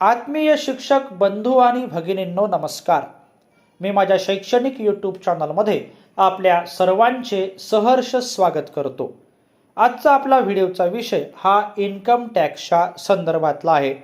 आत्मीय शिक्षक बंधू आणि भगिनींनो नमस्कार. मी माझ्या शैक्षणिक यूट्यूब चॅनलमध्ये आपल्या सर्वांचे सहर्ष स्वागत करतो. आजचा आपला व्हिडिओचा विषय हा इन्कम टॅक्सच्या संदर्भातला आहे.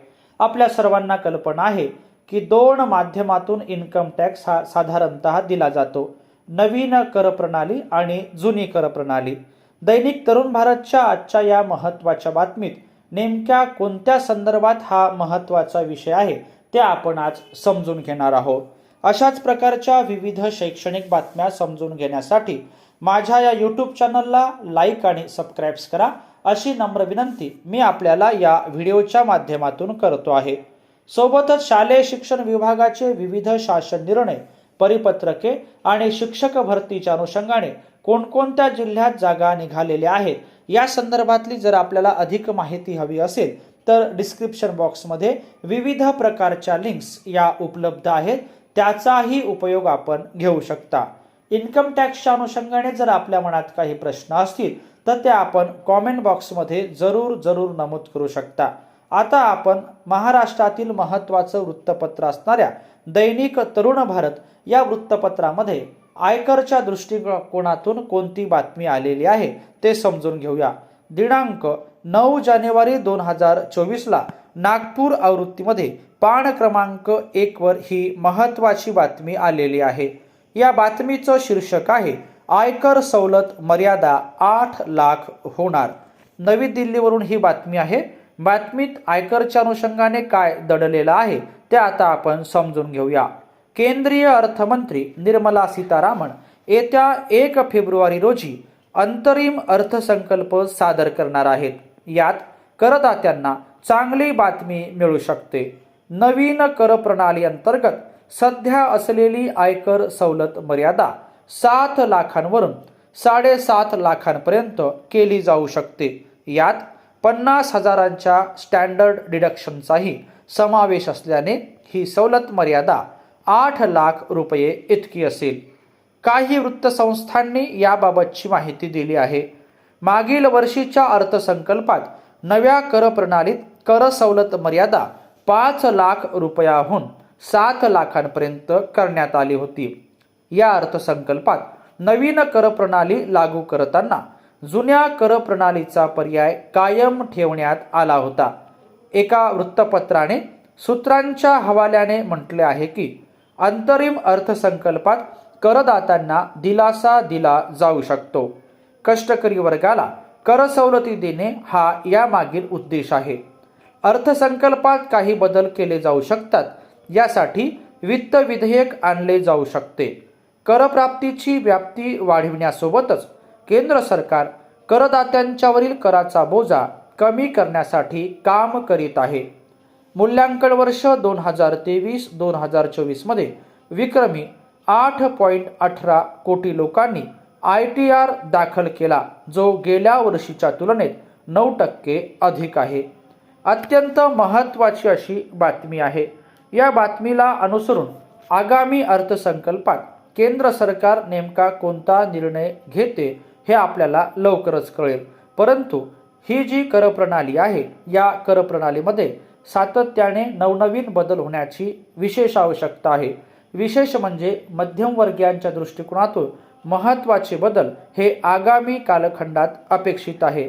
आपल्या सर्वांना कल्पना आहे की दोन माध्यमातून इन्कम टॅक्स हा साधारणतः दिला जातो. नवीन कर प्रणाली आणि जुनी कर प्रणाली. दैनिक तरुण भारतच्या आजच्या या महत्त्वाच्या बातमीत नेमक्या कोणत्या संदर्भात हा महत्त्वाचा विषय आहे ते आपण आज समजून घेणार आहोत. अशाच प्रकारच्या विविध शैक्षणिक बातम्या समजून घेण्यासाठी माझ्या या यूट्यूब चॅनलला लाईक आणि सबस्क्राईब्स करा. अशी नम्र विनंती मी आपल्याला या व्हिडिओच्या माध्यमातून करतो आहे. सोबतच शालेय शिक्षण विभागाचे विविध शासन निर्णय परिपत्रके आणि शिक्षक भरतीच्या अनुषंगाने कोणकोणत्या जिल्ह्यात जागा निघालेल्या आहेत या संदर्भातली जर आपल्याला अधिक माहिती हवी असेल तर डिस्क्रिप्शन बॉक्समध्ये विविध प्रकारच्या लिंक्स या उपलब्ध आहेत. त्याचाही उपयोग आपण घेऊ शकता. इन्कम टॅक्सच्या अनुषंगाने जर आपल्या मनात काही प्रश्न असतील तर ते आपण कॉमेंट बॉक्समध्ये जरूर जरूर नमूद करू शकता. आता आपण महाराष्ट्रातील महत्त्वाचं वृत्तपत्र असणाऱ्या दैनिक तरुण भारत या वृत्तपत्रामध्ये आयकरच्या दृष्टिकोनातून कोणती बातमी आलेली आहे ते समजून घेऊया. दिनांक नऊ जानेवारी दोन हजार चोवीसला नागपूर आवृत्तीमध्ये पान क्रमांक एकवर ही महत्त्वाची बातमी आलेली आहे. या बातमीचं शीर्षक आहे आयकर सवलत मर्यादा आठ लाख होणार. नवी दिल्लीवरून ही बातमी आहे. बातमीत आयकरच्या अनुषंगाने काय दडलेलं आहे ते आता आपण समजून घेऊया. केंद्रीय अर्थमंत्री निर्मला सीतारामन येत्या एक फेब्रुवारी रोजी अंतरिम अर्थसंकल्प सादर करणार आहेत. यात करदात्यांना चांगली बातमी मिळू शकते. नवीन कर प्रणाली अंतर्गत सध्या असलेली आयकर सवलत मर्यादा सात लाखांवरून साडेसात लाखांपर्यंत केली जाऊ शकते. यात पन्नास हजारांच्या स्टँडर्ड डिडक्शनचाही समावेश असल्याने ही सवलत मर्यादा आठ लाख रुपये इतकी असेल. काही वृत्तसंस्थांनी याबाबतची माहिती दिली आहे. मागील वर्षीच्या अर्थसंकल्पात नव्या कर प्रणालीत कर सवलत मर्यादा पाच लाख रुपयाहून सात लाखांपर्यंत करण्यात आली होती. या अर्थसंकल्पात नवीन कर प्रणाली लागू करताना जुन्या कर प्रणालीचा पर्याय कायम ठेवण्यात आला होता. एका वृत्तपत्राने सूत्रांच्या हवाल्याने म्हटले आहे की अंतरिम अर्थसंकल्पात करदात्यांना दिलासा दिला जाऊ शकतो. कष्टकरी वर्गाला कर सवलती देणे हा यामागील उद्देश आहे. अर्थसंकल्पात काही बदल केले जाऊ शकतात यासाठी वित्त विधेयक आणले जाऊ शकते. करप्राप्तीची व्याप्ती वाढविण्यासोबतच केंद्र सरकार करदात्यांच्यावरील कराचा बोजा कमी करण्यासाठी काम करीत आहे. मूल्यांकन वर्ष दोन हजार तेवीस दोन हजार चोवीसमध्ये विक्रमी आठ पॉईंट अठरा कोटी लोकांनी आय टी आर दाखल केला जो गेल्या वर्षीच्या तुलनेत नऊ टक्के अधिक आहे. अत्यंत महत्त्वाची अशी बातमी आहे. या बातमीला अनुसरून आगामी अर्थसंकल्पात केंद्र सरकार नेमका कोणता निर्णय घेते हे आपल्याला लवकरच कळेल. परंतु ही जी कर प्रणाली आहे या कर प्रणालीमध्ये सातत्याने नवनवीन बदल होण्याची विशेष आवश्यकता आहे. विशेष म्हणजे मध्यमवर्गीयांच्या दृष्टिकोनातून महत्त्वाचे बदल हे आगामी कालखंडात अपेक्षित आहे.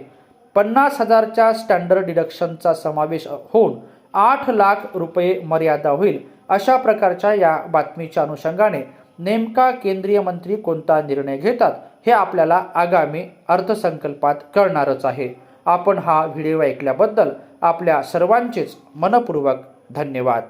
पन्नास हजारच्या स्टँडर्ड डिडक्शनचा समावेश होऊन आठ लाख रुपये मर्यादा होईल अशा प्रकारच्या या बातमीच्या अनुषंगाने नेमका केंद्रीय मंत्री कोणता निर्णय घेतात हे आपल्याला आगामी अर्थसंकल्पात कळणारच आहे. आपण हा व्हिडिओ ऐकल्याबद्दल आपल्या सर्वांचेच मनपूर्वक धन्यवाद.